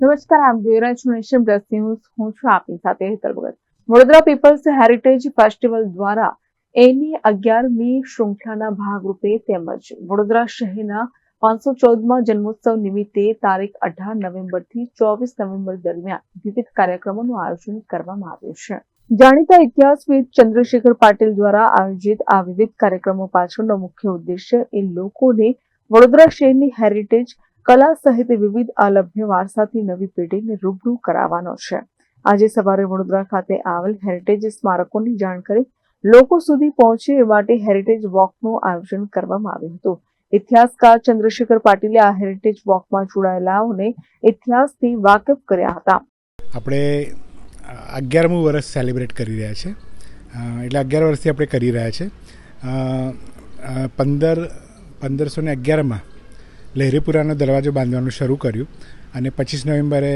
નમસ્કાર આપ જોઈ રહ્યા છો નેશન પ્લસ હું છું આપની સાથે Hetal Bhagat. Vadodara people's heritage festival દ્વારા એની અગિયારમી શૃંખલાના ભાગરૂપે તેમજ વડોદરા શહેરના પાંચસો ચૌદમાં જન્મોત્સવ નિમિત્તે તારીખ અઢાર નવેમ્બરથી ચોવીસ નવેમ્બર દરમિયાન વિવિધ કાર્યક્રમોનું આયોજન કરવામાં આવ્યું છે. જાણીતા ઇતિહાસવિદ ચંદ્રશેખર પાટીલ દ્વારા આયોજિત આ વિવિધ કાર્યક્રમો પાછળનો મુખ્ય ઉદ્દેશ્ય એ લોકોને વડોદરા શહેરની હેરિટેજ કલા સહિત વિવિધ અલભ્ય વારસાથી નવી પેઢીને રૂબરૂ કરાવવાનો છે. આજે સવારે વડોદરા ખાતે આવેલ હેરિટેજ સ્મારકોની જાણકારી લોકો સુધી પહોંચે એ માટે હેરિટેજ વોકનું આયોજન કરવામાં આવ્યું હતું. ઇતિહાસકાર ચંદ્રશેખર પાટીલે આ હેરિટેજ વોકમાં જોડાયેલાઓને ઇતિહાસથી વાકેફ કર્યા હતા. આપણે અગિયારમું વર્ષ સેલિબ્રેટ કરી રહ્યા છે. એટલે અગિયાર વર્ષથી આપણે કરી રહ્યા છે. પંદર, પંદરસો ને અગિયારમાં લહેરીપુરાનો દરવાજો બાંધવાનું શરૂ કર્યું અને પચીસ નવેમ્બરે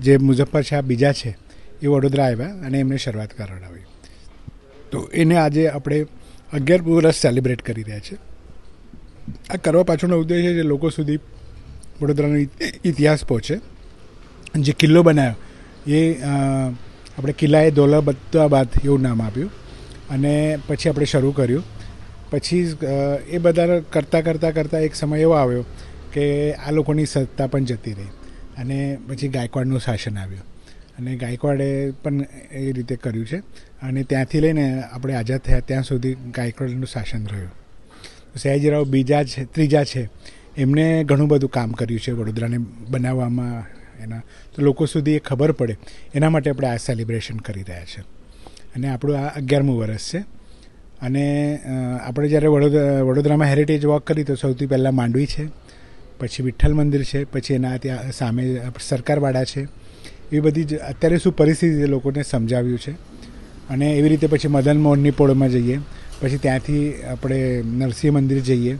જે મુઝફ્ફર શાહ બીજા છે, એ વડોદરા આવ્યા અને એમને શરૂઆત કરાવડાવી તો એને આજે આપણે અગિયાર વર્ષ સેલિબ્રેટ કરી રહ્યા છે. આ કરવા પાછળનો ઉદ્દેશ્ય છે લોકો સુધી વડોદરાનો ઇતિહાસ પહોંચે. જે કિલ્લો બનાવ્યો એ આપણે કિલ્લાએ દોલબત્તાબાદ એવું નામ આપ્યું અને પછી આપણે શરૂ કર્યું. પછી એ બધા કરતાં કરતાં કરતાં એક સમય એવો આવ્યો કે આ લોકોની સત્તા પણ જતી રહી અને પછી ગાયકવાડનું શાસન આવ્યું. અને ગાયકવાડે પણ એ રીતે કર્યું છે અને ત્યાંથી લઈને આપણે આઝાદ થયા ત્યાં સુધી ગાયકવાડનું શાસન રહ્યું. સયાજીરાવ બીજા છે, ત્રીજા છે, એમને ઘણું બધું કામ કર્યું છે વડોદરાને બનાવવામાં એના, તો લોકો સુધી એ ખબર પડે. એના માટે આપણે આ સેલિબ્રેશન કરી રહ્યા છે. અને આપણું આ અગિયારમું વર્ષ છે. અને આપણે જ્યારે વડોદરા વડોદરામાં હેરિટેજ વોક કરી તો સૌથી પહેલાં માંડવી છે, પછી વિઠ્ઠલ મંદિર છે, પછી એના ત્યાં સામે સરકારવાડા છે. એવી બધી જ અત્યારે શું પરિસ્થિતિ લોકોને સમજાવ્યું છે. અને એવી રીતે પછી મદન મોહનની પોળમાં જઈએ, પછી ત્યાંથી આપણે નરસિંહ મંદિર જઈએ.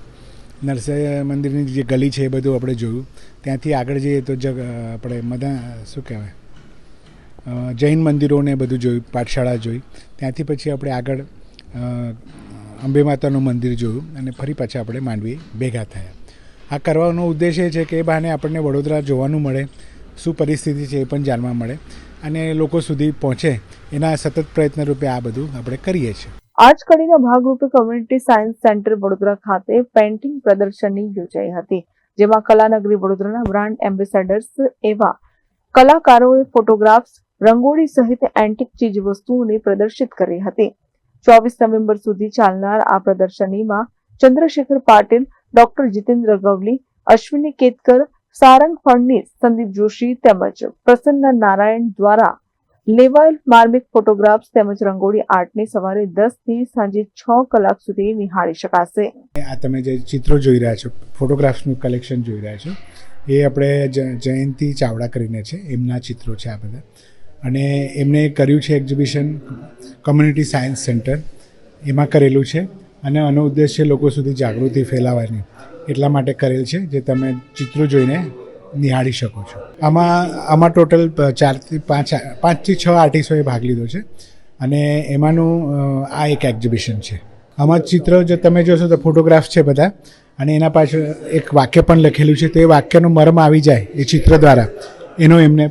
નરસિંહ મંદિરની જે ગલી છે એ બધું આપણે જોયું. ત્યાંથી આગળ જઈએ તો જગ, આપણે મદન, શું કહેવાય? જૈન મંદિરોને બધું જોયું, પાઠશાળા જોઈ. ત્યાંથી પછી આપણે આગળ અંબે માતાનું મંદિર જોયું અને ફરી પાછા આપણે માંડવી ભેગા થયા. આ કરવાનો ઉદ્દેશ એ છે કે એ બહાને આપણને વડોદરા જોવાનું મળે, શું પરિસ્થિતિ છે એ પણ જાણવા મળે અને લોકો સુધી પહોંચે એના સતત પ્રયત્ન રૂપે આ બધું આપણે કરીએ છીએ. આ જ કડીના ભાગરૂપે કોમ્યુનિટી સાયન્સ સેન્ટર વડોદરા ખાતે પેઇન્ટિંગ પ્રદર્શનની યોજાઈ હતી, જેમાં કલાનગરી વડોદરાના બ્રાન્ડ એમ્બેસેડર્સ એવા કલાકારોએ ફોટોગ્રાફ્સ રંગોળી સહિત એન્ટિક ચીજ વસ્તુઓને પ્રદર્શિત કરી હતી. ચોવીસ નવેમ્બર સુધી ચાલનાર આ પ્રદર્શનીમાં ચંદ્રશેખર પાટીલ, ડોક્ટર જીતેન્દ્ર ગવલી, અશ્વિની કેતકર, સારંગ ફડનીસ સંદીપ જોશી તેમજ પ્રસન્ન નારાયણ દ્વારા લેવાયેલ માર્મિક ફોટોગ્રાફ્સ તેમજ રંગોળી આર્ટને સવારે દસથી સાંજે છ કલાક સુધી નિહાળી શકાશે. આ તમે જે ચિત્રો જોઈ રહ્યા છો, ફોટોગ્રાફ્સનું કલેક્શન જોઈ રહ્યા છો, એ આપણે જયંતી ચાવડા કરીને છે, એમના ચિત્રો છે આ બધા. અને એમને કર્યું છે એક્ઝિબિશન કોમ્યુનિટી સાયન્સ સેન્ટર. એમાં કરેલું છે અને આનો ઉદ્દેશ્ય લોકો સુધી જાગૃતિ ફેલાવવાની. એટલા માટે કરેલ છે જે તમે ચિત્રો જોઈને નિહાળી શકો છો. આમાં આમાં ટોટલ ચારથી પાંચ, પાંચથી છ આર્ટિસ્ટોએ ભાગ લીધો છે અને એમાંનું આ એક એક્ઝિબિશન છે. આમાં ચિત્ર જો તમે જોશો તો ફોટોગ્રાફ છે બધા અને એના પાછળ એક વાક્ય પણ લખેલું છે. તો એ વાક્યનું મર્મ આવી જાય એ ચિત્ર દ્વારા. એનો એમને